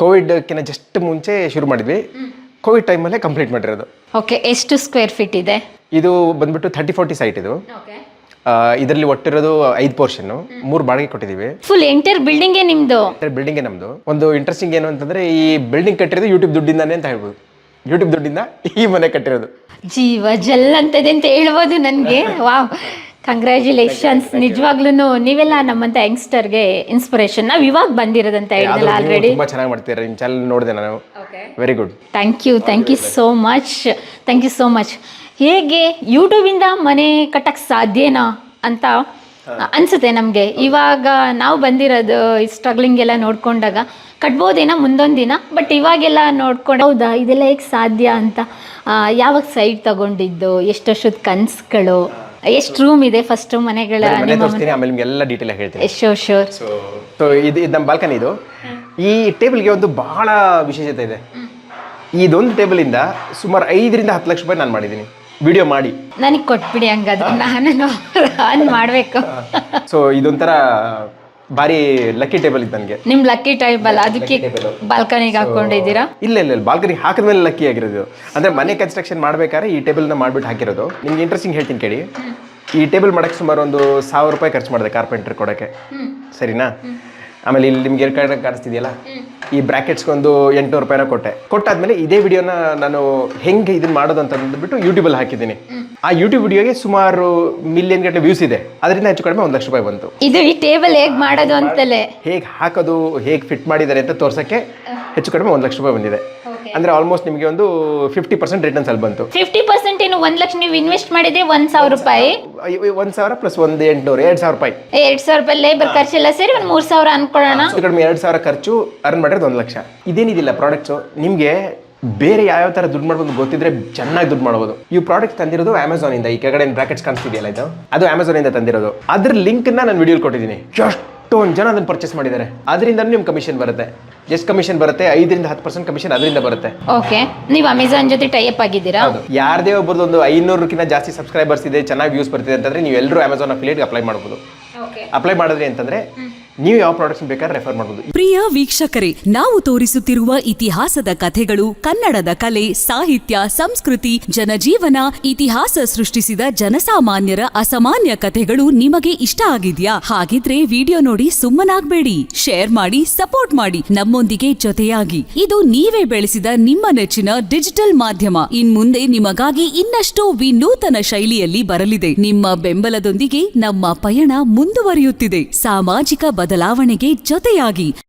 ಕೋವಿಡ್ಕಿಂತ just ಮುಂಚೆ ಶುರು ಮಾಡಿದ್ವಿ. ಕೋವಿಡ್ ಟೈಮಲ್ಲೇ ಕಂಪ್ಲೀಟ್ ಮಾಡಿರೋದು. ಓಕೆ ಎಷ್ಟು ಸ್ಕ್ವೇರ್ ಫೀಟ್ ಇದೆ? ಇದು ಬಂದ್ಬಿಟ್ಟು ಥರ್ಟಿ ಫೋರ್ಟಿ ಸೈಟ್ ಇದು. ಇದರಲ್ಲಿ ಒಟ್ಟಿರೋದು ಐದು ಪೋರ್ಷನ್ ಮೂರು ಬಾಡಿಗೆ ಕೊಟ್ಟಿದ್ದೀವಿ ಫುಲ್ ಎಂಟರ್ ಬಿಲ್ಡಿಂಗ್ ನಿಮ್ದು? ಬಿಲ್ಡಿಂಗ್ ನಮ್ಮದು ಒಂದು ಇಂಟ್ರೆಸ್ಟಿಂಗ್ ಏನು ಅಂತಂದ್ರೆ ಈ ಬಿಲ್ಡಿಂಗ್ ಕಟ್ಟಿರೋದು ಯೂಟ್ಯೂಬ್ ದುಡ್ಡಿಂದಾನೆ ಅಂತ ಹೇಳ್ಬೋದು. ಯೂಟ್ಯೂಬ್ ದುಡ್ಡಿಂದ ಈ ಮನೆ ಕಟ್ಟಿರೋದು. ಜೀವ ಜಲ್ ಅಂತದೆ ಅಂತ ಹೇಳ್ಬೋದು ನನಗೆ. ವಾವ್ ಕಂಗ್ರ್ಯಾಚುಲೇಷನ್ಸ್ ನಿಜವಾಗ್ಲೂ ನೀವೆಲ್ಲ ನಮ್ಮಂತ ಯಂಗ್ಸ್ಟರ್ಗೆ ಇನ್ಸ್ಪಿರೇಷನ್ ನಾವು ಇವಾಗ ಬಂದಿರೋದಂತ ಹೇಳಿದ್ನಲ್ಲ ಆಲ್ರೆಡಿ ತುಂಬ ಚೆನ್ನಾಗಿ ಮಾಡ್ತೀರಾ. ನಿಮ್ಮ ಚಾನಲ್ ನೋಡಿದೆ ನಾನು. Very good thank you thank you so much thank you so much ಹೇಗೆ ಯೂಟ್ಯೂಬಿಂದ ಮನೆ ಕಟ್ಟಕ್ಕೆ ಸಾಧ್ಯನಾ ಅಂತ ಅನ್ಸುತ್ತೆ ನಮಗೆ. ಇವಾಗ ನಾವು ಬಂದಿರೋದು ಸ್ಟ್ರಗ್ಲಿಂಗ್ ಎಲ್ಲ ನೋಡ್ಕೊಂಡಾಗ ಕಟ್ಬೋದೇನೋ ಮುಂದೊಂದು ದಿನ ಬಟ್ ಇವಾಗೆಲ್ಲ ನೋಡ್ಕೊಂಡು ಹೌದಾ? ಇದೆಲ್ಲ ಹೇಗೆ ಸಾಧ್ಯ ಅಂತ ಯಾವಾಗ ಸೈಡ್ ತಗೊಂಡಿದ್ದು ಎಷ್ಟು ವರ್ಷದ ಕನ್ಸುಗಳು ಎಷ್ಟು ರೂಮ್ ಇದೆ ಫಸ್ಟ್ ಮನೆಗಳ ಮನೆ ತೋರಿಸ್ತೀನಿ ಆಮೇಲೆ ನಿಮ್ಗೆ ಎಲ್ಲ ಡೀಟೇಲ್ ಆಗಿ ಹೇಳ್ತೀನಿ. ಶೋರ್ ಶೋರ್ ಸೊ ಸೊ ಇದು ಇದು ನಮ್ಮ ಬಾಲ್ಕನಿ ಇದು. ಈ ಟೇಬಲ್ಗೆ ಒಂದು ಬಹಳ ವಿಶೇಷತೆ ಇದೆ. ಇದೊಂದು ಟೇಬಲಿಂದ ಸುಮಾರು ಐದರಿಂದ ಹತ್ತು ಲಕ್ಷ ರೂಪಾಯಿ ನಾನು ಮಾಡಿದ್ದೀನಿ. ವಿಡಿಯೋ ಮಾಡಿ. ನನಗೆ ಕೊಟ್ಬಿಡಿ ಹಂಗಾದ್ರೆ. ನಾನು ಆನ್ ಮಾಡಬೇಕು. ಸೊ ಇದೊಂಥರ ಭಾರಿ ಲಕ್ಕಿ ಟೇಬಲ್ ಇತ್ತು ನನಗೆ. ನಿಮ್ ಲಕ್ಕಿ ಟೇಬಲ್ ಅಲ್ಲ ಅದಕ್ಕೆ ಬಾಲ್ಕನಿಗೆ ಹಾಕೊಂಡಿದ್ದೀರಾ ಇಲ್ಲ ಇಲ್ಲ ಇಲ್ಲ ಬಾಲ್ಕನಿ ಹಾಕಿದ್ಮೇಲೆ ಲಕ್ಕಿ ಆಗಿರೋದು. ಅಂದ್ರೆ ಮನೆ ಕನ್ಸ್ಟ್ರಕ್ಷನ್ ಮಾಡ್ಬೇಕಾದ್ರೆ ಈ ಟೇಬಲ್ನ ಮಾಡ್ಬಿಟ್ಟು ಹಾಕಿರೋದು. ನಿಮ್ಗೆ ಇಂಟ್ರೆಸ್ಟಿಂಗ್ ಹೇಳ್ತೀನಿ ಕೇಳಿ. ಈ ಟೇಬಲ್ ಮಾಡಕ್ಕೆ ಸುಮಾರು ಒಂದು ಸಾವಿರ ರೂಪಾಯಿ ಖರ್ಚು ಮಾಡಿದೆ ಕಾರ್ಪೆಂಟ್ರ್ ಕೊಡೋಕ್ಕೆ. ಸರಿನಾ? ಆಮೇಲೆ ಇಲ್ಲಿ ನಿಮ್ಗೆ ಎರಡು ಕಡೆ ಕಾಣಿಸ್ತಿದೆಯಲ್ಲ? ಈ ಬ್ರ್ಯಾಕೆಟ್ಸ್ಗೊಂದು ಒಂದು ಎಂಟುನೂರು ರೂಪಾಯಿನ ಕೊಟ್ಟೆ. ಕೊಟ್ಟಾದ್ಮೇಲೆ ಇದೇ ವಿಡಿಯೋನ ನಾನು ಹೆಂಗೆ ಇದನ್ನ ಮಾಡೋದು ಅಂತ ಅಂದ್ಬಿಟ್ಟು ಯೂಟ್ಯೂಬಲ್ಲಿ ಹಾಕಿದ್ದೀನಿ. ಆ ಯೂಟ್ಯೂಬ್ ವಿಡಿಯೋಗೆ ಸುಮಾರು ಮಿಲಿಯನ್ ಗಟ್ಟಲೆ ವ್ಯೂಸ್ ಇದೆ. ಅದರಿಂದ ಹೆಚ್ಚು ಕಡಿಮೆ ಒಂದು ಲಕ್ಷ ರೂಪಾಯಿ ಬಂತು. ಇದು ಈ ಟೇಬಲ್ ಹೇಗ್ ಮಾಡೋದು ಅಂತಲೇ. ಹೇಗೆ ಹಾಕೋದು ಹೇಗೆ ಫಿಟ್ ಮಾಡಿದ್ದಾರೆ ಅಂತ ತೋರ್ಸಕ್ಕೆ ಹೆಚ್ಚು ಕಡಿಮೆ ಒಂದು ಲಕ್ಷ ರೂಪಾಯಿ ಬಂದಿದೆ. ಅಂದ್ರೆ ಆಲ್ಮೋಸ್ಟ್ ನಿಮಗೆ ಒಂದು ಫಿಫ್ಟಿ ಪರ್ಸೆಂಟ್ ರಿಟರ್ನ್ಸ್ ಅಲ್ಲಿ ಬಂತು. ಫಿಫ್ಟಿ ಪರ್ಸೆಂಟ್ ಏನು ಒಂದ್ ಲಕ್ಷ ನೀವು ಇನ್ವೆಸ್ಟ್ ಮಾಡಿದ್ರೆ ಒಂದ್ ಸಾವಿರ ರೂಪಾಯಿ? ಒಂದು ಸಾವಿರ ಪ್ಲಸ್ ಒಂದು ಎಂಟುನೂರು ಎರಡು ಸಾವಿರ ರೂಪಾಯಿ. ಎರಡ್ ಸಾವಿರ ರೂಪಾಯಿ ಲೇಬರ್ ಖರ್ಚೆಲ್ಲ ಸೇರಿ ಒಂದ್ ಮೂರ್ ಸಾವಿರ ಅನ್ಕೊಳ್ಳೋಣ. ಕಡಿಮೆ ಎರಡು ಸಾವಿರ ಖರ್ಚು ಅರ್ನ್ ಮಾಡಿರೋದು ಒಂದ್ ಲಕ್ಷ. ಇದೇನಿದಿಲ್ಲ ಪ್ರಾಡಕ್ಟ್ಸ್ ನಿಮಗೆ ಬೇರೆ ಯಾವ್ಯಾವ ಥರ ದುಡ್ಡು ಮಾಡ್ಬೋದು ಗೊತ್ತಿದ್ರೆ ಚೆನ್ನಾಗಿ ದುಡ್ಡು ಮಾಡ್ಬೋದು. ಈ ಪ್ರಾಡಕ್ಟ್ ತಂದಿರೋದು ಅಮೆಝಾನ್ ಇಂದ ಈ ಕೆಳಗಡೆ ಬ್ರಾಕೆಟ್ಸ್ ಕಾಣಿಸ್ತಿದೆಯಲ್ಲ ಇದು? ಅದು ಅಮೆಝಾನ್ ಇಂದ ತಂದಿರೋದು. ಅದ್ರ ಲಿಂಕ್ನ ನಾನು ವಿಡಿಯೋ ಕೊಟ್ಟಿದ್ದೀನಿ. ಎಷ್ಟೊಂದು ಜನ ಅದನ್ನ ಪರ್ಚೇಸ್ ಮಾಡಿದ್ದಾರೆ. ಅದರಿಂದ ನಿಮ್ಗೆ ಕಮಿಷನ್ ಬರುತ್ತೆ. ಎಷ್ಟು ಕಮಿಷನ್ ಬರುತ್ತೆ? ಐದರಿಂದ ಹತ್ತು ಪರ್ಸೆಂಟ್ ಕಮಿಷನ್ ಅದರಿಂದ ಬರುತ್ತೆ. ಓಕೆ ನೀವು ಅಮೆಝಾನ್ ಜೊತೆ ಟೈಪ್ ಆಗಿದ್ದೀರಾ? ಯಾರದೇ ಒಬ್ಬರದ್ದು ಒಂದು ಐನೂರಕ್ಕಿಂತ ಜಾಸ್ತಿ ಸಬ್ಸ್ಕ್ರೈಬರ್ಸ್ ಇದೆ ಚೆನ್ನಾಗಿ ವ್ಯೂಸ್ ಬರ್ತಿದೆ ಅಂತಂದ್ರೆ ನೀವು ಎಲ್ಲರೂ ಅಮೆಝಾನ್ ಅಫಿಲಿಯೇಟ್ಗೆ ಅಪ್ಲೈ ಮಾಡ್ಬೋದು. ಅಪ್ಲೈ ಮಾಡಿದ್ರಿ ಅಂತಂದ್ರೆ ನೀವು ಯಾವ ಪ್ರಾಡಕ್ಟ್ಸ್ ಬೇಕಾದ್ರೆ ರೆಫರ್ ಮಾಡಬಹುದು ಪ್ರಿಯ ವೀಕ್ಷಕರೇ, ನಾವು ತೋರಿಸುತ್ತಿರುವ ಇತಿಹಾಸದ ಕಥೆಗಳು, ಕನ್ನಡದ ಕಲೆ, ಸಾಹಿತ್ಯ, ಸಂಸ್ಕೃತಿ, ಜನಜೀವನ, ಇತಿಹಾಸ ಸೃಷ್ಟಿಸಿದ ಜನಸಾಮಾನ್ಯರ ಅಸಾಮಾನ್ಯ ಕಥೆಗಳು ನಿಮಗೆ ಇಷ್ಟ ಆಗಿದ್ಯಾ? ಹಾಗಿದ್ರೆ ವಿಡಿಯೋ ನೋಡಿ ಸುಮ್ಮನಾಗ್ಬೇಡಿ. ಶೇರ್ ಮಾಡಿ, ಸಪೋರ್ಟ್ ಮಾಡಿ. ನಮ್ಮೊಂದಿಗೆ ಜೊತೆಯಾಗಿ. ಇದು ನೀವೇ ಬೆಳೆಸಿದ ನಿಮ್ಮ ನೆಚ್ಚಿನ ಡಿಜಿಟಲ್ ಮಾಧ್ಯಮ. ಇನ್ಮುಂದೆ ನಿಮಗಾಗಿ ಇನ್ನಷ್ಟು ವಿನೂತನ ಶೈಲಿಯಲ್ಲಿ ಬರಲಿದೆ. ನಿಮ್ಮ ಬೆಂಬಲದೊಂದಿಗೆ ನಮ್ಮ ಪಯಣ ಮುಂದುವರಿಯುತ್ತಿದೆ. ಸಾಮಾಜಿಕ ಬದಲಾವಣೆಗೆ ಜೊತೆಯಾಗಿ